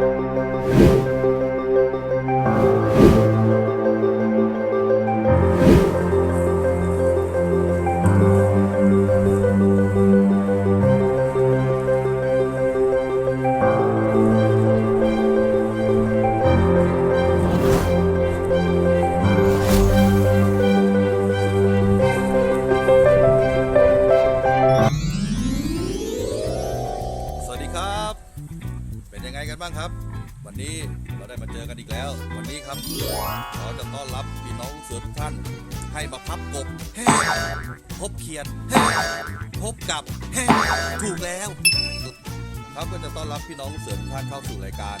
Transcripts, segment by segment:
สวั เราได้มาเจอกันอีกแล้ว วันนี้ครับเราจะต้อนรับพี่น้องลูกเสือทุกท่าน ให้มาพับกบพบเขียนพบกับถูกแล้ว ครับก็จะต้อนรับพี่น้องลูกเสือทุกท่านเข้าสู่รายการ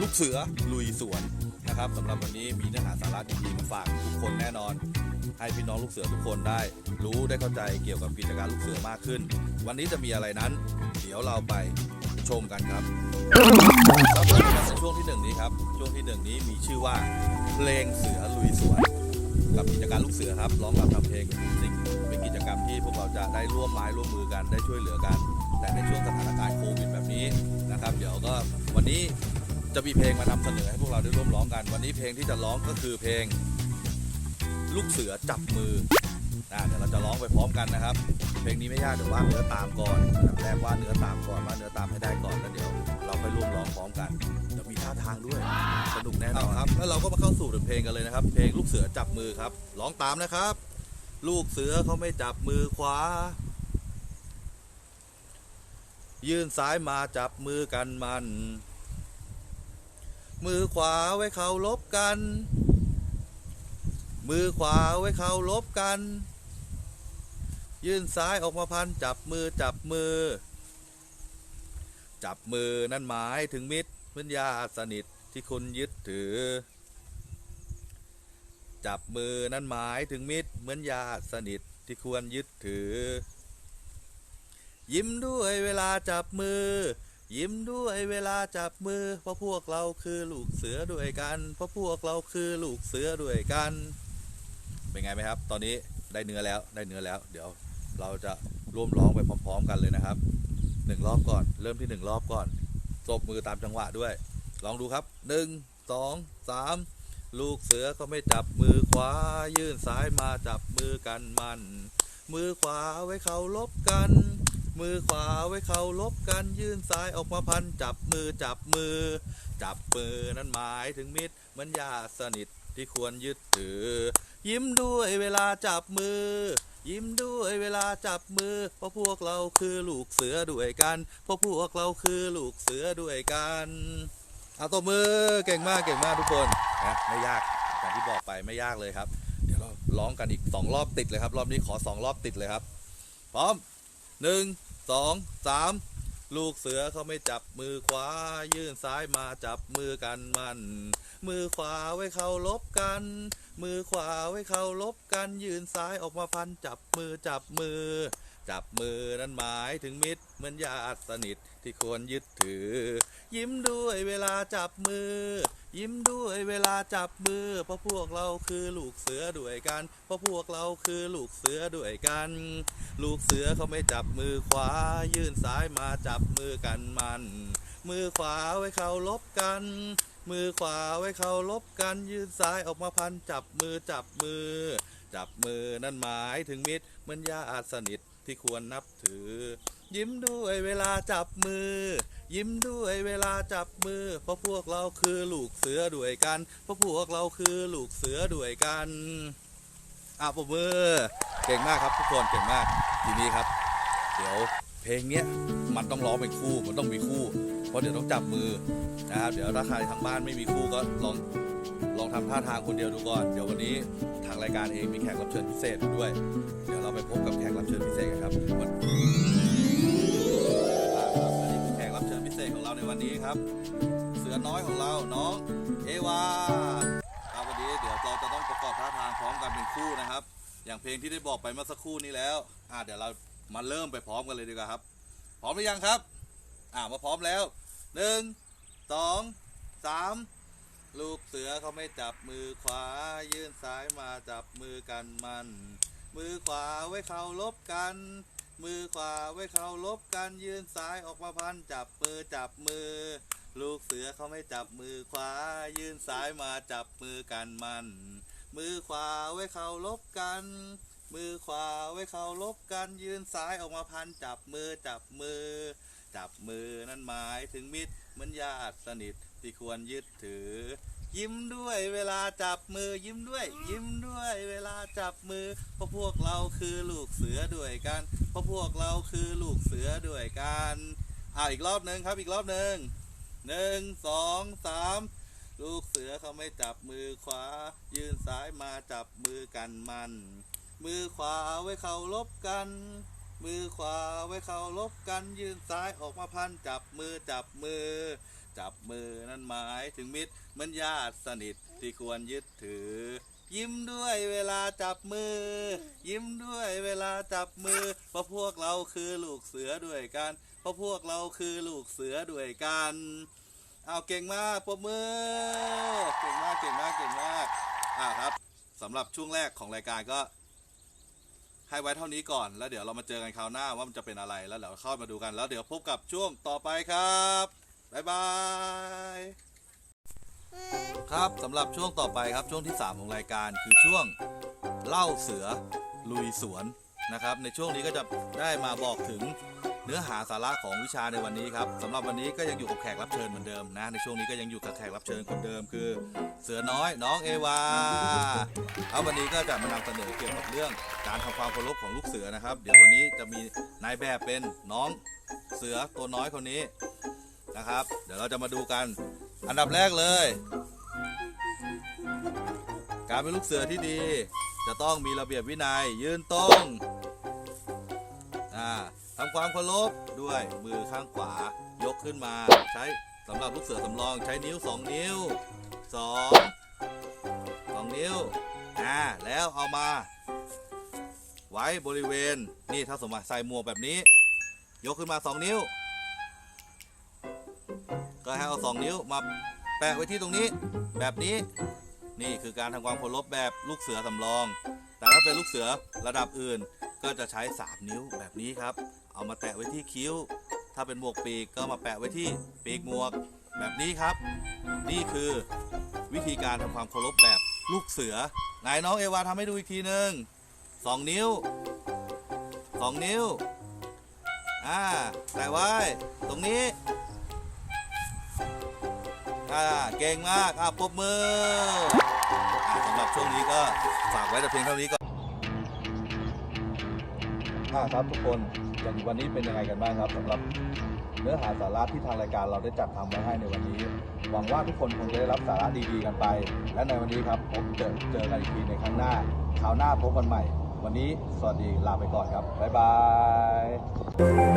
ลูกเสือลุยสวนนะครับสำหรับวันนี้มีเนื้อหาสาระดีๆมาฝากทุกคนแน่นอน ให้พี่น้องลูกเสือทุกคนได้ รู้ได้เข้าใจเกี่ยวกับกิจการลูกเสือมากขึ้น วันนี้จะมีอะไรนั้น เดี๋ยวเราไป ชมกันครับครับเริ่มกันในช่วงที่หนึ่งนี้ครับ ช่วงที่หนึ่งนี้มีชื่อว่าเพลงเสือลุยสวน กับกิจการลูกเสือครับร้องรำทำเพลงเป็นสิ่งเป็นกิจกรรมที่พวกเราจะได้ร่วมไม้ร่วมมือกันได้ช่วยเหลือกัน แต่ในช่วงสถานการณ์โควิดแบบนี้นะครับ เดี๋ยวก็วันนี้จะมีเพลงมานำเสนอให้พวกเราได้ร่วมร้องกัน วันนี้เพลงที่จะร้องก็คือเพลง ลูกเสือจับมือ เดี๋ยวเราจะร้องไปพร้อมกันนะครับ เพลงนี้ไม่ยากเดี๋ยวว่าเนื้อตามก่อนแรกว่าเนื้อตามก่อนว่าเนื้อตามให้ได้ก่อนแล้วเดี๋ยวเราไปร่วมร้องพร้อมกันเดี๋ยวมีท่าทางด้วยสนุกแน่นอนครับแล้วเราก็มาเข้าสู่เพลงกันเลยนะครับ เพลงลูกเสือจับมือครับร้องตามนะครับ ลูกเสือเขาไม่จับมือขวา ยื่นซ้ายมาจับมือกันมัน มือขวาไว้เคารพกัน มือขวาไว้เคารพกัน ยื่นซ้ายออกมาพันจับมือจับมือ จับมือนั่นหมายถึงมิตรเหมือนญาติสนิทที่คุณยึดถือ จับมือนั่นหมายถึงมิตรเหมือนญาติสนิทที่ควรยึดถือ ยิ้มด้วยเวลาจับมือ ยิ้มด้วยเวลาจับมือ เพราะพวกเราคือลูกเสือด้วยกัน เพราะพวกเราคือลูกเสือด้วยกัน เป็นไงไหมครับ ตอนนี้ได้เนื้อแล้วได้เนื้อแล้วเดี๋ยว เราจะร่วมร้องไปพร้อม ๆ กันเลยนะครับหนึ่งรอบก่อน เริ่มที่หนึ่งรอบก่อนตบมือตามจังหวะด้วย ลองดูครับหนึ่งสองสามลูกเสือก็ไม่จับมือขวา ยื่นซ้ายมาจับมือกันมัน มือขวาไว้เคารพกัน มือขวาไว้เคารพกัน ยื่นซ้ายออกมาพัน จับมือจับมือ จับมือนั้นหมายถึงมิตรเหมือนญาติสนิทที่ควรยึดถือ ยิ้มด้วยเวลาจับมือ ยิ้มด้วยเวลาจับมือ เพราะพวกเราคือลูกเสือด้วยกัน เพราะพวกเราคือลูกเสือด้วยกันเอาตัวมือเก่งมากเก่งมากทุกคนนะไม่ยากอย่างที่บอกไปไม่ยากเลยครับ เดี๋ยวเราร้องกันอีกสองรอบติดเลยครับ รอบนี้ขอสองรอบติดเลยครับ พร้อมหนึ่งสองสามลูกเสือเขาไม่จับมือขวา ยื่นซ้ายมาจับมือกันมัน มือขวาไว้เคารพกัน มือขวาไว้เขาลบกันยืนซ้ายออกมาพันจับมือจับมือ จับมือนั้นหมายถึงมิตรเหมือนญาติสนิทที่ควรยึดถือ ยิ้มด้วยเวลาจับมือ ยิ้มด้วยเวลาจับมือเพราะพวกเราคือลูกเสือด้วยกันเพราะพวกเราคือลูกเสือด้วยกัน ลูกเสือเขาไม่จับมือขวา ยื่นซ้ายมาจับมือกันมัน มือขวาไว้เคารพกัน มือขวาไว้เคารพกัน ยื่นซ้ายออกมาพันจับมือจับมือ จับมือนั่นหมายถึงมิตรเหมือนญาติสนิทที่ควรนับถือ ยิ้มด้วยเวลาจับมือ ยิ้มด้วยเวลาจับมือ เพราะพวกเราคือลูกเสือด้วยกัน เพราะพวกเราคือลูกเสือด้วยกันอะปรบมือเก่งมากครับทุกคนเก่งมากทีนี้ครับ เดี๋ยวเพลงเนี้ยมันต้องร้องเป็นคู่มันต้องมีคู่ เพราะเดี๋ยวต้องจับมือนะครับเดี๋ยวถ้าใครทางบ้านไม่มีคู่ก็ลองลองทำท่าทางคนเดียวดูก่อน เดี๋ยววันนี้ทางรายการเองมีแขกรับเชิญพิเศษด้วย เดี๋ยวเราไปพบกับแขกรับเชิญพิเศษกันครับ ของเราในวันนี้ครับ เสือน้อยของเราน้องเอวาครับวันนี้เดี๋ยวเราจะต้องประกอบท่าทางพร้อมกันเป็นคู่นะครับ อย่างเพลงที่ได้บอกไปเมื่อสักครู่นี้แล้วอ่าเดี๋ยวเรามาเริ่มไปพร้อมกันเลยดีกว่าครับ พร้อมหรือยังครับ อ่ามาพร้อมแล้วหนึ่งสองสามลูกเสือเขาไม่จับมือขวา ยื่นซ้ายมาจับมือกันมัน มือขวาไว้เคารพกัน มือขวาไว้เคารพกันยืนซ้ายออกมาพันจับมือจับมือ ลูกเสือเขาไม่จับมือขวา ยืนซ้ายมาจับมือกันมัน มือขวาไว้เคารพกัน มือขวาไว้เคารพกันยืนซ้ายออกมาพันจับมือจับมือ จับมือนั่นหมายถึงมิตรเหมือนญาติสนิท ที่ควรยึดถือ ยิ้มด้วยเวลาจับมือยิ้มด้วย ยิ้มด้วยเวลาจับมือเพราะพวกเราคือลูกเสือด้วยกันเพราะพวกเราคือลูกเสือด้วยกันอ่าอีกรอบหนึ่งครับอีกรอบหนึ่งหนึ่งสองสามลูกเสือเขาไม่จับมือขวา ยืนซ้ายมาจับมือกันมัน มือขวาไว้เคารพกัน มือขวาไว้เคารพกัน ยืนซ้ายออกมาพันจับมือจับมือ จับมือนั่นหมายถึงมิตรเหมือนญาติสนิทที่ควรยึดถือ ยิ้มด้วยเวลาจับมือ ยิ้มด้วยเวลาจับมือเพราะพวกเราคือลูกเสือด้วยกันเพราะพวกเราคือลูกเสือด้วยกัน เอาเก่งมากปรบมือ เก่งมากเก่งมากเก่งมากอ่าครับสำหรับช่วงแรกของรายการก็ให้ไว้เท่านี้ก่อนแล้วเดี๋ยวเรามาเจอกันคราวหน้าว่ามันจะเป็นอะไรแล้วเดี๋ยวเข้ามาดูกันแล้วเดี๋ยวพบกับช่วงต่อไปครับ บายบาย ครับสำหรับช่วงต่อไปครับช่วงที่ 3 ของรายการคือช่วงเล่าเสือลุยสวนนะครับ ในช่วงนี้ก็จะได้มาบอกถึงเนื้อหาสาระของวิชาในวันนี้ครับสำหรับวันนี้ก็ยังอยู่กับแขกรับเชิญเหมือนเดิมนะ ในช่วงนี้ก็ยังอยู่กับแขกรับเชิญคนเดิมคือ เสือน้อยน้องเอวาครับวันนี้ก็จะมานำเสนอเกี่ยวกับเรื่องการทำความเคารพของลูกเสือนะครับ เดี๋ยววันนี้จะมีนายแบบเป็นน้องเสือตัวน้อยคนนี้ นะครับ เดี๋ยวเราจะมาดูกัน อันดับแรกเลย การเป็นลูกเสือที่ดี จะต้องมีระเบียบวินัย ยืนตรงทำความเคารพด้วยมือข้างขวายกขึ้นมา ใช้สำหรับลูกเสือสำรองใช้นิ้ว 2 นิ้ว 2 2 นิ้วอ่าแล้วเอามา ไว้บริเวณนี่ถ้าสมมติใส่หมวกแบบนี้ ยกขึ้นมา 2 นิ้ว ก็ให้เอา2นิ้วมาแปะไว้ที่ตรงนี้ แบบนี้ นี่คือการทำความเคารพแบบลูกเสือสำรอง แต่ถ้าเป็นลูกเสือระดับอื่น ก็จะใช้ 3 นิ้วแบบนี้ครับ เอามาแตะไว้ที่คิ้ว ถ้าเป็นหมวกปีกก็มาแปะไว้ที่ปีกหมวก แบบนี้ครับ นี่คือวิธีการทำความเคารพแบบลูกเสือนายน้องเอวาทำให้ดูอีกทีหนึ่งสองนิ้วสองนิ้ว อ่า แตะไว้ ตรงนี้ อ่าเก่งมากอ่าปรบมืออ่าสำหรับช่วงนี้ก็ฝากไว้แต่เพียงเท่านี้ก่อนอ่าครับทุกคนอย่างวันนี้เป็นยังไงกันบ้างครับสำหรับเนื้อหาสาระที่ทางรายการเราได้จัดทำไว้ให้ในวันนี้ หวังว่าทุกคนคงจะได้รับสาระดีๆกันไป และในวันนี้ครับผมเจอเจอกันอีกทีในครั้งหน้าคราวหน้าพบกันใหม่ วันนี้สวัสดีลาไปก่อนครับบ๊ายบาย